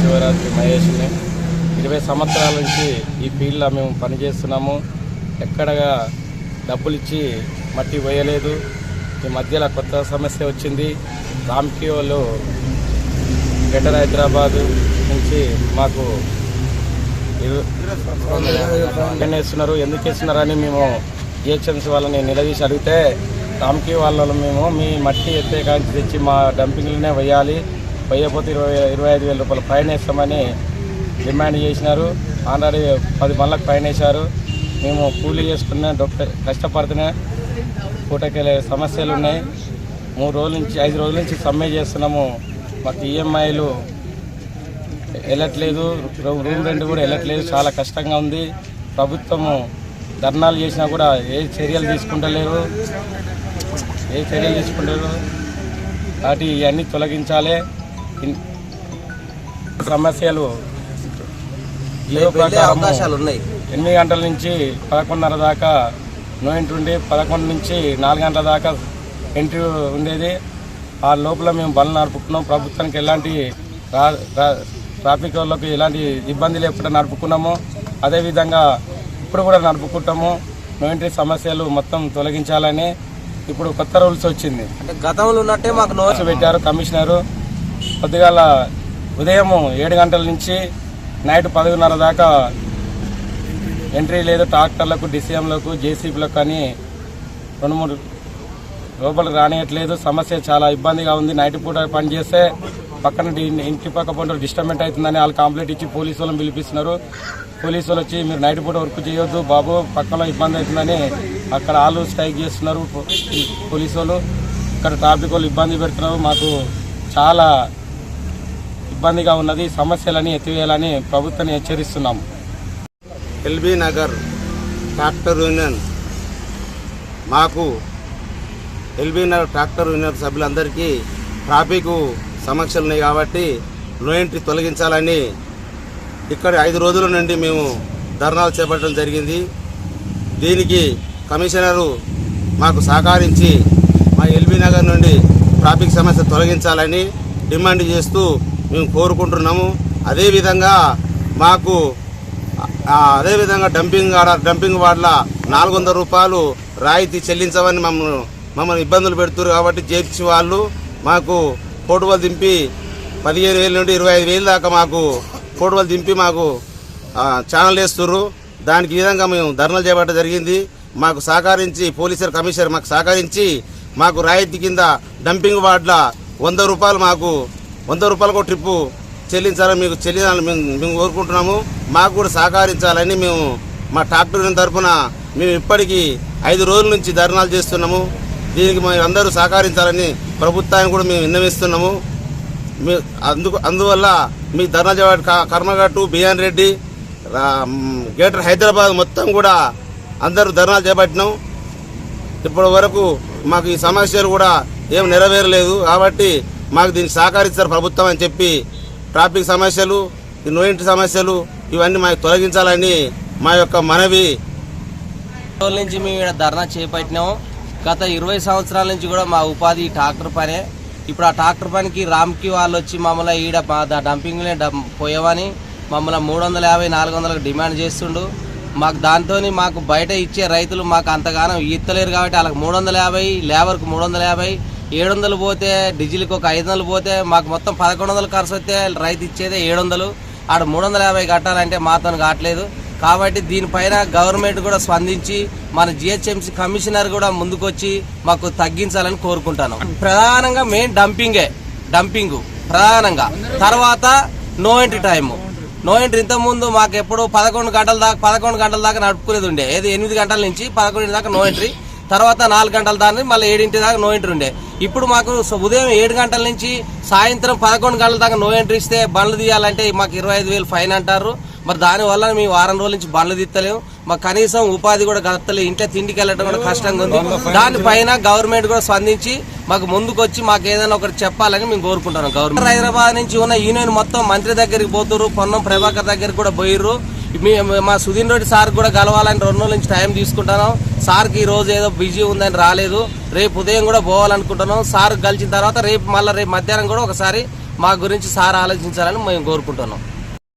శివరాత్రి మహేష్ ఇరవై సంవత్సరాల నుంచి ఈ ఫీల్డ్లో మేము పనిచేస్తున్నాము. ఎక్కడగా డబ్బులు ఇచ్చి మట్టి వేయలేదు ఈ మధ్యలో కొత్త సమస్య వచ్చింది. రామ్కియోలో గ్రేటర్ హైదరాబాద్ నుంచి మాకు వేస్తున్నారు ఎందుకు వేస్తున్నారని మేము జిహెచ్ఎంసీ వాళ్ళని నిలదీసి అడిగితే రామ్కి వాళ్ళలో మేము మీ మట్టి ఎత్తే కాంచి తెచ్చి మా డంపింగ్లోనే వేయాలి. వేయకపోతే ఇరవై ఇరవై ఐదు వేల రూపాయలు ఫైన్ వేస్తామని డిమాండ్ చేసినారు. ఆల్రెడీ పది మళ్ళకి ఫైన్ వేశారు. మేము కూలీ చేసుకున్న డొక్క కష్టపడుతున్నా పూటకెళ్ళే సమస్యలు ఉన్నాయి. మూడు రోజుల నుంచి ఐదు రోజుల నుంచి సమ్మె చేస్తున్నాము. మాకు ఈఎంఐలు వెళ్ళట్లేదు. రూమ్ రెంట్ కూడా వెళ్ళట్లేదు. చాలా కష్టంగా ఉంది. ప్రభుత్వము ధర్నాలు చేసినా కూడా ఏ చర్యలు తీసుకుంటలేరు. ఏ చర్యలు తీసుకుంటారు వాటి ఇవన్నీ తొలగించాలి. సమస్యలు అవకాశాలు ఉన్నాయి ఎనిమిది గంటల నుంచి పదకొండున్నర దాకా నో ఎంట్రీ ఉండి పదకొండు నుంచి నాలుగు గంటల దాకా ఎంట్రీ ఉండేది. ఆ లోపల మేము బండ్లు నడుపుకున్నాం. ప్రభుత్వానికి ఎలాంటి ట్రాఫిక్ వాళ్ళకి ఎలాంటి ఇబ్బంది లేకుండా నడుపుకున్నాము. అదేవిధంగా ఇప్పుడు కూడా నడుపుకుంటాము. నో ఎంట్రీ సమస్యలు మొత్తం తొలగించాలని ఇప్పుడు కొత్త రూల్స్ వచ్చింది. అంటే గతంలో ఉన్నట్టే మాకు నోట్స్ పెట్టారు కమిషనరు. పొద్దుగాల ఉదయం ఏడు గంటల నుంచి నైట్ పదకొండున్నర దాకా ఎంట్రీ లేదు. ట్రాక్టర్లకు డిసిఎంలకు జేసీబీలకు కానీ రెండు మూడు లోపలికి రానియట్లేదు. సమస్య చాలా ఇబ్బందిగా ఉంది. నైట్ పూట పనిచేస్తే పక్కన ఇంటి పక్క పంట డిస్టర్బెంట్ అవుతుందని వాళ్ళు కంప్లైంట్ ఇచ్చి పోలీసు వాళ్ళని పిలిపిస్తున్నారు. పోలీసు వాళ్ళు వచ్చి మీరు నైట్ పూట వర్క్ చేయొద్దు బాబు పక్కన ఇబ్బంది అవుతుందని అక్కడ వాళ్ళు స్ట్రైక్ చేస్తున్నారు. పో- పోలీసు వాళ్ళు. ఇక్కడ ట్రాఫిక్ వాళ్ళు ఇబ్బంది పెడుతున్నారు. మాకు చాలా ఇబ్బందిగా ఉన్నది సమస్యలని ఎత్తివేయాలని ప్రభుత్వాన్ని హెచ్చరిస్తున్నాము ఎల్బీ నగర్ ట్రాక్టర్ యూనియన్ మాకు ఎల్బీ నగర్ ట్రాక్టర్ యూనియన్ సభ్యులందరికీ ట్రాఫిక్ సమస్యలు ఉన్నాయి కాబట్టి నో ఎంట్రీ తొలగించాలని ఇక్కడ ఐదు రోజుల నుండి మేము ధర్నాలు చేపట్టడం జరిగింది. దీనికి కమిషనరు మాకు సహకరించి మా ఎల్బీ నగర్ నుండి ట్రాఫిక్ సమస్య తొలగించాలని డిమాండ్ చేస్తూ మేము కోరుకుంటున్నాము. అదేవిధంగా మాకు అదేవిధంగా డంపింగ్ ఆడ డంపింగ్ వార్డుల నాలుగు వందల రూపాయలు రాయితీ చెల్లించమని మమ్మల్ని మమ్మల్ని ఇబ్బందులు పెడుతున్నారు కాబట్టి జేపీ వాళ్ళు మాకు ఫోటోలు దింపి పదిహేను వేల నుండి ఇరవై ఐదు వేలు దాకా మాకు ఫోటోలు దింపి మాకు ఛానల్ వేస్తుర్రు. దానికి విధంగా మేము ధర్నాలు చేపట్టడం జరిగింది. మాకు సహకరించి పోలీసులు కమిషనర్ మాకు సహకరించి మాకు రాయితీ కింద డంపింగ్ వార్డ్ల వంద రూపాయలు మాకు వంద రూపాయలకు ట్రిప్పు చెల్లించాలని మీకు చెల్లించాలని మేము మేము కోరుకుంటున్నాము. మాకు కూడా సహకరించాలని మేము మా ట్రాక్టర్ తరఫున మేము ఇప్పటికీ ఐదు రోజుల నుంచి ధర్నాలు చేస్తున్నాము. దీనికి మేము అందరూ సహకరించాలని ప్రభుత్వాన్ని కూడా మేము విన్నవిస్తున్నాము. మీ అందుకు అందువల్ల మీ ధర్నా జవాబు కర్మగట్టు బిఎన్ రెడ్డి గ్రేటర్ హైదరాబాద్ మొత్తం కూడా అందరూ ధర్నాలు చేపట్టినాం. ఇప్పటి వరకు మాకు ఈ సమస్యలు కూడా ఏం నెరవేరలేదు. కాబట్టి మాకు దీన్ని సహకరిస్తారు ప్రభుత్వం అని చెప్పి ట్రాఫిక్ సమస్యలు ఈ నోయింటి సమస్యలు ఇవన్నీ మాకు తొలగించాలని మా యొక్క మనవి. నుంచి మేము ఇక్కడ ధర్నా చేపట్టినాము. గత ఇరవై సంవత్సరాల నుంచి కూడా మా ఉపాధి ట్రాక్టర్ పనే. ఇప్పుడు ఆ ట్రాక్టర్ పనికి రామ్కి వాళ్ళు వచ్చి మమ్మల్ని ఈడ డంపింగ్లే డం పోయేవని మమ్మల్ని మూడు వందల యాభై నాలుగు వందలకు డిమాండ్ చేస్తుండు. మాకు దాంతో మాకు బయట ఇచ్చే రైతులు మాకు అంతగానం ఇత్తలేరు కాబట్టి వాళ్ళకి మూడు వందల యాభై లేబర్కి మూడు వందల యాభై ఏడు వందలు పోతే డీజిల్కి ఒక ఐదు వందలు పోతే మాకు మొత్తం పదకొండు వందలు ఖర్చు వస్తే రైతు ఇచ్చేదే ఏడు వందలు ఆడ మూడు వందల యాభై కట్టాలంటే మాతో కావట్లేదు. కాబట్టి దీనిపైన గవర్నమెంట్ కూడా స్పందించి మన జిహెచ్ఎంసీ కమిషనర్ కూడా ముందుకొచ్చి మాకు తగ్గించాలని కోరుకుంటాను. ప్రధానంగా మెయిన్ డంపింగే డంపింగ్ ప్రధానంగా. తర్వాత no entry time. No entry ఇంతకుముందు మాకు ఎప్పుడు పదకొండు గంటల దాకా పదకొండు గంటల దాకా నడుపుకునేది ఉండే ఏది ఎనిమిది గంటల నుంచి పదకొండు దాకా నో ఎంట్రీ తర్వాత నాలుగు గంటల దాని మళ్ళీ ఏడింటి దాకా నో ఎంట్రీ ఉండే. ఇప్పుడు మాకు ఉదయం ఏడు గంటల నుంచి సాయంత్రం పదకొండు గంటల దాకా నో ఎంట్రీ ఇస్తే బండ్లు తీయాలంటే మాకు ఇరవై ఐదు వేలు ఫైన్ అంటారు. మరి దానివల్ల మేము వారం రోజుల నుంచి బండ్లు తీస్తలేము. మాకు కనీసం ఉపాధి కూడా గతలేదు ఇంట్లో తిండికి వెళ్ళడం కూడా కష్టంగా ఉంది. దానిపైన గవర్నమెంట్ కూడా స్పందించి మాకు ముందుకు వచ్చి మాకు ఏదైనా ఒకటి చెప్పాలని మేము కోరుకుంటున్నాం. గవర్నమెంట్ హైదరాబాద్ నుంచి ఉన్న యూనియన్ మొత్తం మంత్రి దగ్గరికి పోతుర్రు పొన్నం ప్రభాకర్ దగ్గరికి కూడా పోయిర్రు. మా సుధీన్ రెడ్డి సార్ కూడా కలవాలని రెండు రోజుల నుంచి టైం తీసుకుంటున్నాం. సార్కి ఈ రోజు ఏదో బిజీ ఉందని రాలేదు. రేపు ఉదయం కూడా పోవాలనుకుంటున్నాం. సార్ కలిసిన తర్వాత రేపు మళ్ళీ రేపు మధ్యాహ్నం కూడా ఒకసారి మా గురించి సార్ ఆలోచించాలని మేము కోరుకుంటున్నాం.